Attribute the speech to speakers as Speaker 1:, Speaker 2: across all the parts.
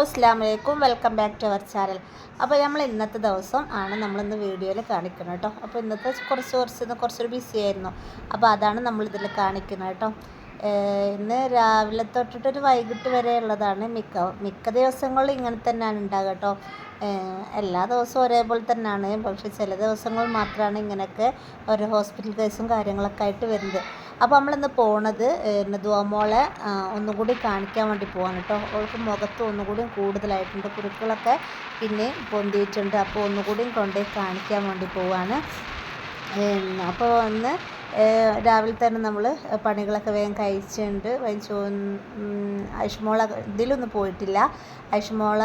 Speaker 1: അസ്സാം വലൈക്കും welcome back to our channel. അപ്പോൾ നമ്മൾ ഇന്നത്തെ ദിവസം ആണ് നമ്മളിന്ന് വീഡിയോയിൽ കാണിക്കുന്നത് കേട്ടോ. അപ്പോൾ ഇന്നത്തെ കുറച്ച് കുറച്ച് കുറച്ചൊരു ബിസി ആയിരുന്നു. അപ്പോൾ അതാണ് നമ്മളിതിൽ കാണിക്കുന്നത് കേട്ടോ. ഇന്ന് രാവിലെ തൊട്ടിട്ടൊരു വൈകിട്ട് വരെ ഉള്ളതാണ്. മിക്ക മിക്ക ദിവസങ്ങളും ഇങ്ങനെ തന്നെയാണ് ഉണ്ടാകുക കേട്ടോ എല്ലാ ദിവസവും ഒരേപോലെ തന്നെയാണ്. പക്ഷെ ചില ദിവസങ്ങൾ മാത്രമാണ് ഇങ്ങനെയൊക്കെ ഓരോ ഹോസ്പിറ്റൽ കേസും കാര്യങ്ങളൊക്കെ ആയിട്ട് വരുന്നത്. അപ്പോൾ നമ്മളിന്ന് പോണത് പിന്നെ ഒന്നും ഒന്നുകൂടി കാണിക്കാൻ വേണ്ടി പോവാണ് കേട്ടോ അവൾക്ക് മുഖത്ത് ഒന്നുകൂടി കൂടുതലായിട്ടുണ്ട് കുരുക്കളൊക്കെ പിന്നെ പൊന്തിയിട്ടുണ്ട്. അപ്പോൾ ഒന്നുകൂടി കൊണ്ടുപോയി കാണിക്കാൻ വേണ്ടി പോവാണ്. അപ്പോൾ ഏഹ് രാവിലെ തന്നെ നമ്മൾ പണികളൊക്കെ വേഗം കഴിച്ചിട്ടുണ്ട്. വൈശോ ഐഷമോളെ ഇതിലൊന്നും പോയിട്ടില്ല. ഐഷ്മോള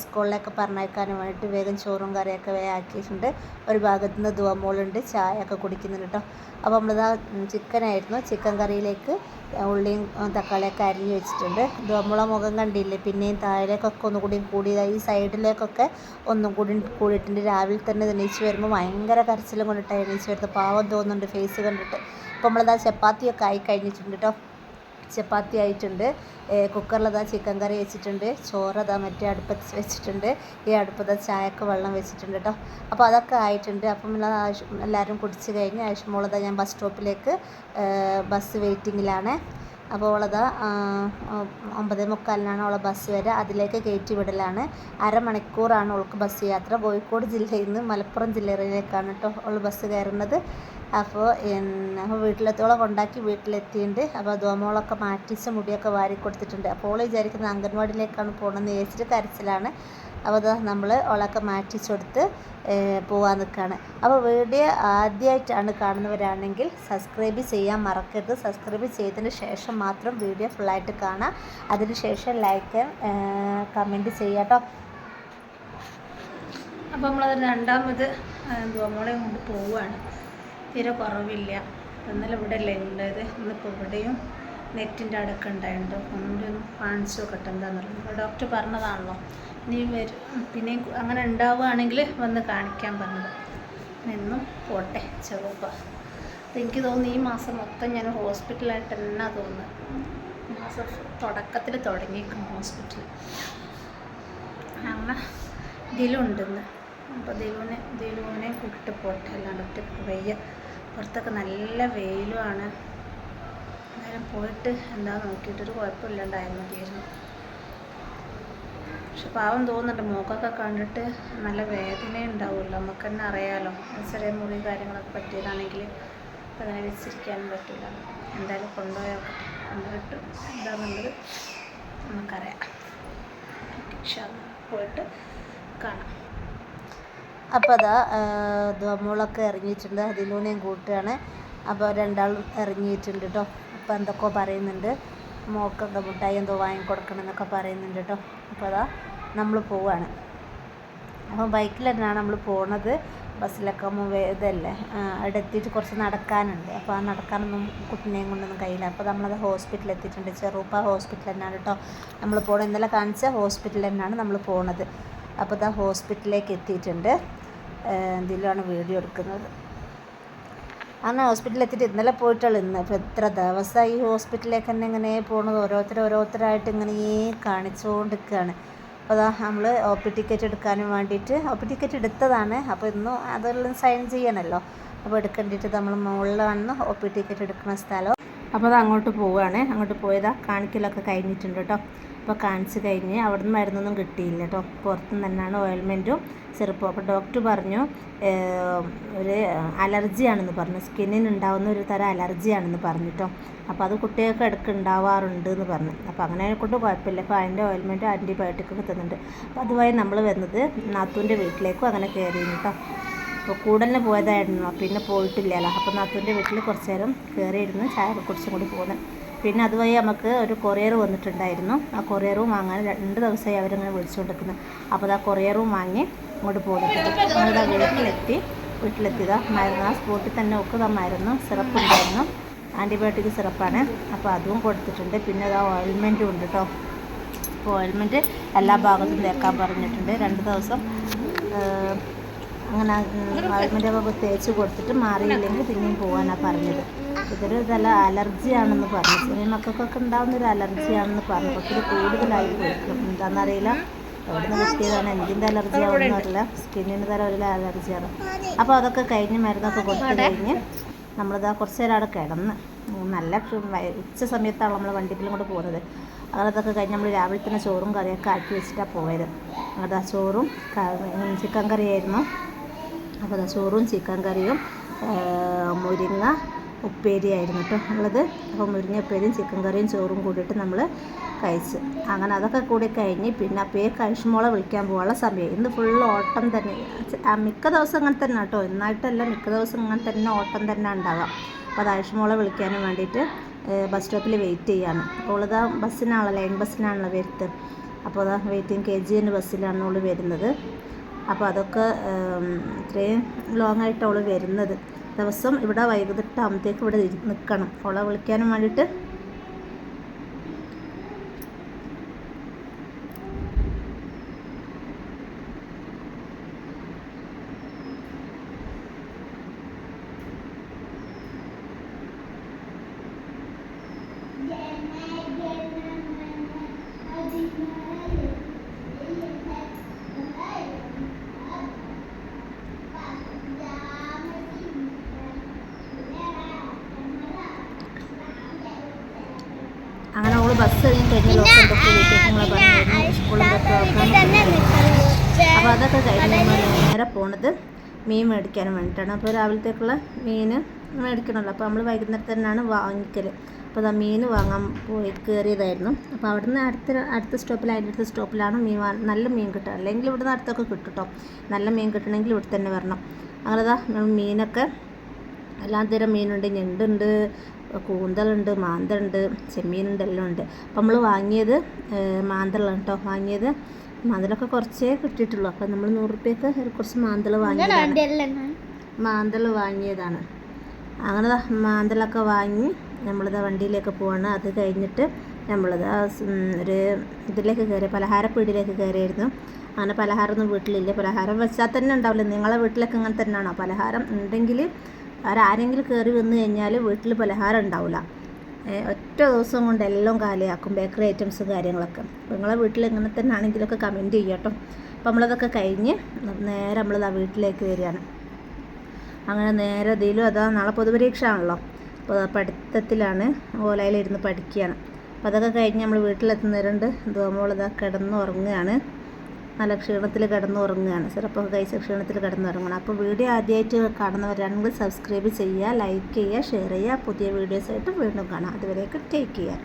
Speaker 1: സ്കൂളിലൊക്കെ പറഞ്ഞയക്കാൻ വേണ്ടിയിട്ട് വേഗം ചോറും കറിയൊക്കെ വേഗം ആക്കിയിട്ടുണ്ട്. ഒരു ഭാഗത്ത് നിന്ന് ദുവമോളുണ്ട് ചായ ഒക്കെ കുടിക്കുന്നുണ്ട് കേട്ടോ അപ്പോൾ നമ്മളിതാ ചിക്കനായിരുന്നു. ചിക്കൻ കറിയിലേക്ക് ഉള്ളിയും തക്കാളിയൊക്കെ അരിഞ്ഞ് വെച്ചിട്ടുണ്ട്. ദുവമുള മുഖം കണ്ടില്ലേ? പിന്നെയും താഴേക്കൊക്കെ ഒന്നുകൂടി കൂടിയതായി ഈ സൈഡിലേക്കൊക്കെ ഒന്നും കൂടി കൂടിയിട്ടുണ്ട്. രാവിലെ തന്നെ എണീച്ച് വരുമ്പോൾ ഭയങ്കര കരച്ചിലും കൊണ്ടിട്ടാണ് എണീച്ച് വരുന്നത്. പാവം തോന്നുന്നുണ്ട് ഫേസ് കണ്ടിട്ട്. അപ്പോൾ നമ്മളിതാ ചപ്പാത്തിയൊക്കെ ആയി കഴിഞ്ഞിട്ടുണ്ട് കേട്ടോ ചപ്പാത്തി ആയിട്ടുണ്ട്. കുക്കറിലതാ ചിക്കൻ കറി വെച്ചിട്ടുണ്ട്. ചോറതാ മറ്റേ അടുപ്പത്ത് വെച്ചിട്ടുണ്ട്. ഈ അടുപ്പത്ത് ചായക്ക് വെള്ളം വെച്ചിട്ടുണ്ട് കേട്ടോ അപ്പോൾ അതൊക്കെ ആയിട്ടുണ്ട്. അപ്പം എല്ലാവരും കുടിച്ച് കഴിഞ്ഞ് ആവശ്യമോളതാ ഞാൻ ബസ് സ്റ്റോപ്പിലേക്ക് ബസ് വെയിറ്റിങ്ങിലാണ്. അപ്പോൾ ഉള്ളത് ഒമ്പത് മുക്കാലിനാണ് ഉള്ള ബസ് വരെ. അതിലേക്ക് കയറ്റി വിടലാണ്. അരമണിക്കൂറാണ് ഉൾക്ക് ബസ് യാത്ര. കോഴിക്കോട് ജില്ലയിൽ നിന്ന് മലപ്പുറം ജില്ലയിലേക്കാണ് കേട്ടോ ഉള്ള ബസ് കയറുന്നത്. അപ്പോൾ അപ്പോൾ വീട്ടിലെത്തോളം കൊണ്ടാക്കി വീട്ടിലെത്തിയിട്ടുണ്ട് അപ്പോൾ ദോമോളൊക്കെ മാറ്റിച്ച് മുടിയൊക്കെ വാരി കൊടുത്തിട്ടുണ്ട്. അപ്പോൾ ഓൾ വിചാരിക്കുന്നത് അംഗൻവാടിയിലേക്കാണ് പോകണമെന്ന് വിചാരിച്ചിട്ട് കരച്ചിലാണ് അപ്പോൾ അത് നമ്മൾ ഓളൊക്കെ മാറ്റിച്ചെടുത്ത് പോകാൻ നിൽക്കുകയാണ് അപ്പോൾ വീഡിയോ ആദ്യമായിട്ടാണ് കാണുന്നവരാണെങ്കിൽ സബ്സ്ക്രൈബ് ചെയ്യാൻ മറക്കരുത്. സബ്സ്ക്രൈബ് ചെയ്തതിന് ശേഷം മാത്രം വീഡിയോ ഫുള്ളായിട്ട് കാണാം. അതിന് ശേഷം ലൈക്ക് കമന്റ് ചെയ്യാം കേട്ടോ
Speaker 2: അപ്പോൾ നമ്മളത് രണ്ടാമത് മോളെ കൊണ്ട് പോവുകയാണ് തീരെ കുറവില്ല. ഇന്നലെ ഇവിടെ അല്ലേ ഉണ്ടായത്? ഇന്നിപ്പോൾ ഇവിടെയും നെറ്റിന്റെ അടക്കം ഉണ്ടായിട്ടുണ്ട്. ഒന്നുകൂടി ഒന്ന് കാണിച്ചു നോക്കട്ടെ എന്താണെന്നുള്ളത് ഡോക്ടർ പറഞ്ഞതാണല്ലോ. നീ വരും പിന്നെ അങ്ങനെ ഉണ്ടാവുകയാണെങ്കിൽ വന്ന് കാണിക്കാൻ പറഞ്ഞത്. എന്നും പോട്ടെ ചെറുപ്പ. എനിക്ക് തോന്നുന്നു ഈ മാസം മൊത്തം ഞാൻ ഹോസ്പിറ്റലായിട്ട് തന്നെ തോന്നുന്നു. മാസം തുടക്കത്തിൽ തുടങ്ങിയിരിക്കുന്നു ഹോസ്പിറ്റൽ അങ്ങനെ ദിലുണ്ടെന്ന് അപ്പോൾ ദിലുവിനെ ദിലുവിനെ കൂട്ടിട്ട് പോട്ടെ. അല്ലാണ്ട് ഒറ്റ വയ്യ. പുറത്തൊക്കെ നല്ല വെയിലുമാണ്. അന്നേരം പോയിട്ട് എന്താ നോക്കിയിട്ടൊരു കുഴപ്പമില്ലാണ്ടായിരുന്നു മതിയായിരുന്നു പക്ഷെ പാവം തോന്നുന്നുണ്ട് മുഖമൊക്കെ കണ്ടിട്ട് നല്ല വേദന ഉണ്ടാവുമല്ലോ. നമുക്ക് തന്നെ അറിയാമല്ലോ ചെറിയ മുറി കാര്യങ്ങളൊക്കെ പറ്റിയതാണെങ്കിൽ അങ്ങനെ വെച്ചിരിക്കാനും പറ്റില്ല. എന്തായാലും കൊണ്ടുപോയാൽ കൊണ്ടുപോയിട്ട് എന്താണെന്നുള്ളത് നമുക്കറിയാം. പോയിട്ട് കാണാം.
Speaker 1: അപ്പോൾ അതാ ദോമോളൊക്കെ ഇറങ്ങിയിട്ടുണ്ട്. അതിലൂടെയും കൂട്ടുകയാണ്. അപ്പോൾ രണ്ടാളും ഇറങ്ങിയിട്ടുണ്ട് കേട്ടോ അപ്പോൾ എന്തൊക്കെ പറയുന്നുണ്ട്. മോക്കൊക്കെ മുട്ടായി എന്തോ വാങ്ങിക്കൊടുക്കണം എന്നൊക്കെ പറയുന്നുണ്ട് കേട്ടോ അപ്പോൾ അതാ നമ്മൾ പോവുകയാണ് അപ്പം ബൈക്കിൽ തന്നെയാണ് നമ്മൾ പോണത്. ബസ്സിലൊക്കെ ഇതല്ലേ അവിടെ എത്തിയിട്ട് കുറച്ച് നടക്കാനുണ്ട്. അപ്പോൾ ആ നടക്കാനൊന്നും കുട്ടിനെയും കൊണ്ടൊന്നും കഴിയില്ല. അപ്പോൾ നമ്മളത് ഹോസ്പിറ്റലിൽ എത്തിയിട്ടുണ്ട് ചെറുപ്പ ഹോസ്പിറ്റൽ തന്നെയാണ് കേട്ടോ നമ്മൾ പോകണം ഇന്നലെ കാണിച്ച ഹോസ്പിറ്റൽ തന്നെയാണ് നമ്മൾ പോണത്. അപ്പോൾ ഇതാ ഹോസ്പിറ്റലിലേക്ക് എത്തിയിട്ടുണ്ട്. ഇതിലാണ് വീഡിയോ എടുക്കുന്നത്? അന്ന് ഹോസ്പിറ്റലിൽ എത്തിയിട്ട് ഇന്നലെ പോയിട്ടുള്ളൂ ഇന്ന്. ഇപ്പോൾ എത്ര ദിവസമായി ഈ ഹോസ്പിറ്റലിലേക്ക് തന്നെ ഇങ്ങനെ പോകുന്നത് ഓരോരുത്തർ ഓരോരുത്തരായിട്ട് ഇങ്ങനെ കാണിച്ചുകൊണ്ടിരിക്കുകയാണ് അപ്പോൾ അതാ നമ്മൾ ഒ പി ടിക്കറ്റ് എടുക്കാനും വേണ്ടിയിട്ട് ഒ പി ടിക്കറ്റ് എടുത്തതാണ്. അപ്പോൾ ഇന്നും അതെല്ലാം സൈൻ ചെയ്യണമല്ലോ അപ്പോൾ എടുക്കേണ്ടിയിട്ട് നമ്മൾ മുകളിലാണ് ഒ പി ടിക്കറ്റ് എടുക്കുന്ന സ്ഥലം. അപ്പോൾ അത് അങ്ങോട്ട് പോവുകയാണ്. അങ്ങോട്ട് പോയതാ കാണിക്കലൊക്കെ കഴിഞ്ഞിട്ടുണ്ട് കേട്ടോ. അപ്പോൾ കാണിച്ച് കഴിഞ്ഞ് അവിടുന്ന് മരുന്നൊന്നും കിട്ടിയില്ല കേട്ടോ. പുറത്തുനിന്ന് തന്നെയാണ് ഓയിൽമെന്റും സിറപ്പും അപ്പോൾ ഡോക്ടർ പറഞ്ഞു ഒരു അലർജിയാണെന്ന് പറഞ്ഞു. സ്കിന്നിന് ഉണ്ടാകുന്ന ഒരു തരം അലർജിയാണെന്ന് പറഞ്ഞു അപ്പോൾ അത് കുട്ടികൾക്ക് ഇടയ്ക്ക് ഉണ്ടാവാറുണ്ട് എന്ന് പറഞ്ഞു. അപ്പോൾ അങ്ങനെ കൊണ്ട് കുഴപ്പമില്ല. അപ്പോൾ അതിന്റെ ഓയിൽമെന്റും ആന്റിബയോട്ടിക്കൊക്കെ തന്നിട്ടുണ്ട്. അപ്പോൾ അതുവഴി നമ്മൾ വന്നത് നാത്തൂന്റെ വീട്ടിലേക്കും അങ്ങനെ കയറി കേട്ടോ. അപ്പോൾ കൂടലിന് പോയതായിരുന്നു. പിന്നെ പോയിട്ടില്ലല്ലോ. അപ്പോൾ നാത്തൂന്റെ വീട്ടിൽ കുറച്ച് നേരം കയറിയിരുന്നു. ചായ കുടിച്ചും കൂടി പോകുന്നത് പിന്നെ അതുവഴി നമുക്ക് ഒരു കൊറിയർ വന്നിട്ടുണ്ടായിരുന്നു. ആ കൊറിയറും വാങ്ങാൻ രണ്ട് ദിവസമായി അവരങ്ങനെ വിളിച്ചുകൊണ്ടിരിക്കുന്നത് അപ്പോൾ ആ കൊറിയറും വാങ്ങി ഇങ്ങോട്ട് പോകുന്നുണ്ട് ഞങ്ങളുടെ വീട്ടിലെത്തി. വീട്ടിലെത്തിയതാ മരുന്ന് ആ സ്പോട്ടിൽ തന്നെ ഒക്കെ മരുന്ന് സിറപ്പ് ഉണ്ടായിരുന്നു ആന്റിബയോട്ടിക് സിറപ്പാണ്. അപ്പോൾ അതും കൊടുത്തിട്ടുണ്ട്. പിന്നെ അത് ഓയിൽമെന്റും ഉണ്ട് കേട്ടോ. അപ്പോൾ ഓയിൽമെന്റ് എല്ലാ ഭാഗത്തും തേക്കാൻ പറഞ്ഞിട്ടുണ്ട്. രണ്ട് ദിവസം
Speaker 3: അങ്ങനെ ഓയിൽമെന്റ് ഒക്കെ തേച്ച് കൊടുത്തിട്ട് മാറിയില്ലെങ്കിൽ പിന്നെയും പോകാനാണ് പറഞ്ഞത്. ഇതൊരു ഇതല്ല അലർജിയാണെന്ന് പറഞ്ഞു. ചെറിയ മക്കൾക്കൊക്കെ ഉണ്ടാകുന്ന ഒരു അലർജിയാണെന്ന് പറഞ്ഞു. ഒത്തിരി കൂടുതലായി പോയിരിക്കും എന്താണെന്നറിയില്ല. എവിടെ നിന്ന് കിട്ടിയതാണ്. എന്തിന്റെ അലർജി ആവുമെന്ന് അറിയില്ല. സ്കിന്നിന് തരം ഒരു അലർജിയാണ്. അപ്പോൾ അതൊക്കെ കഴിഞ്ഞ് മരുന്നൊക്കെ കൊടുത്തു കഴിഞ്ഞ് നമ്മളിതാ കുറച്ച് നേരം അവിടെ കിടന്ന് നല്ല ഉച്ച സമയത്താണ് നമ്മൾ വണ്ടിപ്പിലും കൂടെ പോകുന്നത്. അങ്ങനെ കഴിഞ്ഞ് നമ്മൾ രാവിലെ തന്നെ ചോറും കറിയൊക്കെ ആക്കി വെച്ചിട്ടാണ് പോയത്. അതാ ചോറും ചിക്കൻ കറിയായിരുന്നു. അപ്പോൾ ചോറും ചിക്കൻ കറിയും മുരിങ്ങ ഉപ്പേരിയായിരുന്നു കേട്ടോ ഉള്ളത്. അപ്പോൾ മുരിങ്ങ ഉപ്പേരിയും ചിക്കൻ കറിയും ചോറും കൂടിയിട്ട് നമ്മൾ കഴിച്ച്. അങ്ങനെ അതൊക്കെ കൂടി കഴിഞ്ഞ് പിന്നെ അപ്പേ കഴിച്ചുമോളെ വിളിക്കാൻ പോകാനുള്ള സമയം. ഇന്ന് ഫുൾ ഓട്ടം തന്നെ. മിക്ക ദിവസം അങ്ങനെ തന്നെ കേട്ടോ. ഇന്നായിട്ടല്ല മിക്ക ദിവസം അങ്ങനെ തന്നെ ഓട്ടം തന്നെ ഉണ്ടാകാം അപ്പോൾ അത് ആയുഷ്മോളെ വിളിക്കാനും വേണ്ടിയിട്ട് ബസ് സ്റ്റോപ്പിൽ വെയിറ്റ് ചെയ്യാണ്. അപ്പോൾ ഇതാ ബസ്സിനാണല്ലോ ലൈൻ ബസ്സിനാണല്ലോ വരുത്തത് അപ്പോൾ അതാ വെയിറ്റിംഗ് കെ ജി എന്റെ ബസ്സിലാണ് ഉള്ളു വരുന്നത്. അപ്പോൾ അതൊക്കെ ഇത്രയും ലോങ് ആയിട്ട് അവൾ വരുന്നത്. ദിവസം ഇവിടെ വൈകുന്നേരത്താകുമ്പോഴത്തേക്ക് ഇവിടെ നിൽക്കണം അവളെ വിളിക്കാനും വേണ്ടിയിട്ട് അങ്ങനെ അവൾ ബസ് കഴിഞ്ഞ് കഴിഞ്ഞ എന്തൊക്കെ വിശേഷങ്ങൾ പറഞ്ഞു അപ്പോൾ അതൊക്കെ കഴിഞ്ഞ് നമ്മൾ നേരെ പോണത് മീൻ മേടിക്കാൻ വേണ്ടിയിട്ടാണ്. അപ്പോൾ രാവിലത്തേക്കുള്ള മീൻ മേടിക്കണമല്ലോ അപ്പോൾ നമ്മൾ വൈകുന്നേരം തന്നെയാണ് വാങ്ങിക്കൽ അപ്പോൾ അതാ മീൻ വാങ്ങാൻ പോയി കയറിയതായിരുന്നു. അപ്പോൾ അവിടുന്ന് അടുത്ത അടുത്ത സ്റ്റോപ്പിൽ അതിന്റെ അടുത്ത സ്റ്റോപ്പിലാണ് മീൻ നല്ല മീൻ കിട്ടുക. അല്ലെങ്കിൽ ഇവിടുന്ന് അടുത്തൊക്കെ കിട്ടും കേട്ടോ നല്ല മീൻ കിട്ടണമെങ്കിൽ ഇവിടെ തന്നെ വരണം. അങ്ങനെ അതാ മീനൊക്കെ എല്ലാ തരം മീനുണ്ട് ഞണ്ടുണ്ട് കൂന്തലുണ്ട് മാന്തലുണ്ട് ചെമ്മീനുണ്ട് എല്ലാം ഉണ്ട് അപ്പം നമ്മൾ വാങ്ങിയത് മാന്തളാണ് കേട്ടോ വാങ്ങിയത് മാന്തലൊക്കെ കുറച്ചേ കിട്ടിയിട്ടുള്ളൂ. അപ്പം നമ്മൾ നൂറ് റുപ്യക്ക് കുറച്ച് മാന്തൽ വാങ്ങിയതാണ്. മാന്തൽ വാങ്ങിയതാണ്. അങ്ങനെ മാന്തലൊക്കെ വാങ്ങി നമ്മളിത് വണ്ടിയിലേക്ക് പോവാണ്. അത് കഴിഞ്ഞിട്ട് നമ്മളിത് ഒരു ഇതിലേക്ക് കയറി പലഹാരപ്പീടിയിലേക്ക് കയറിയായിരുന്നു. അങ്ങനെ പലഹാരമൊന്നും വീട്ടിലില്ല. പലഹാരം വെച്ചാൽ തന്നെ ഉണ്ടാവില്ല. നിങ്ങളെ വീട്ടിലൊക്കെ അങ്ങനെ തന്നെയാണോ? പലഹാരം ഉണ്ടെങ്കിൽ ആരെങ്കിലും കയറി വന്നു കഴിഞ്ഞാൽ വീട്ടിൽ പലഹാരം ഉണ്ടാവില്ല ഒറ്റ ദിവസം കൊണ്ട് എല്ലാം കാലിയാക്കും ബേക്കറി ഐറ്റംസും കാര്യങ്ങളൊക്കെ. നിങ്ങളെ വീട്ടിൽ എങ്ങനെ തന്നെ ആണെങ്കിലൊക്കെ കമന്റ് ചെയ്യട്ടോ അപ്പോൾ നമ്മളതൊക്കെ കഴിഞ്ഞ് നേരെ നമ്മളത് ആ വീട്ടിലേക്ക് വരികയാണ്. അങ്ങനെ നേരെ ഇതിലും അതാ നാളെ പൊതുപരീക്ഷ ആണല്ലോ അപ്പോൾ പഠിത്തത്തിലാണ് ഓലയിലിരുന്ന് പഠിക്കുകയാണ്. അപ്പോൾ അതൊക്കെ കഴിഞ്ഞ് നമ്മൾ വീട്ടിലെത്തുന്നവരുണ്ട്. ഇതാ കിടന്ന് ഉറങ്ങുകയാണ് നല്ല ക്ഷീണത്തിൽ കിടന്നുറങ്ങുകയാണ്. ചിലപ്പോൾ കഴിച്ച ക്ഷീണത്തിൽ കിടന്നുറങ്ങണം അപ്പോൾ വീഡിയോ ആദ്യമായിട്ട് കാണുന്നവരാണെങ്കിൽ സബ്സ്ക്രൈബ് ചെയ്യുക ലൈക്ക് ചെയ്യുക ഷെയർ ചെയ്യുക. പുതിയ വീഡിയോസായിട്ട് വീണ്ടും കാണാം. അതുവരെയൊക്കെ ടേക്ക് കെയർ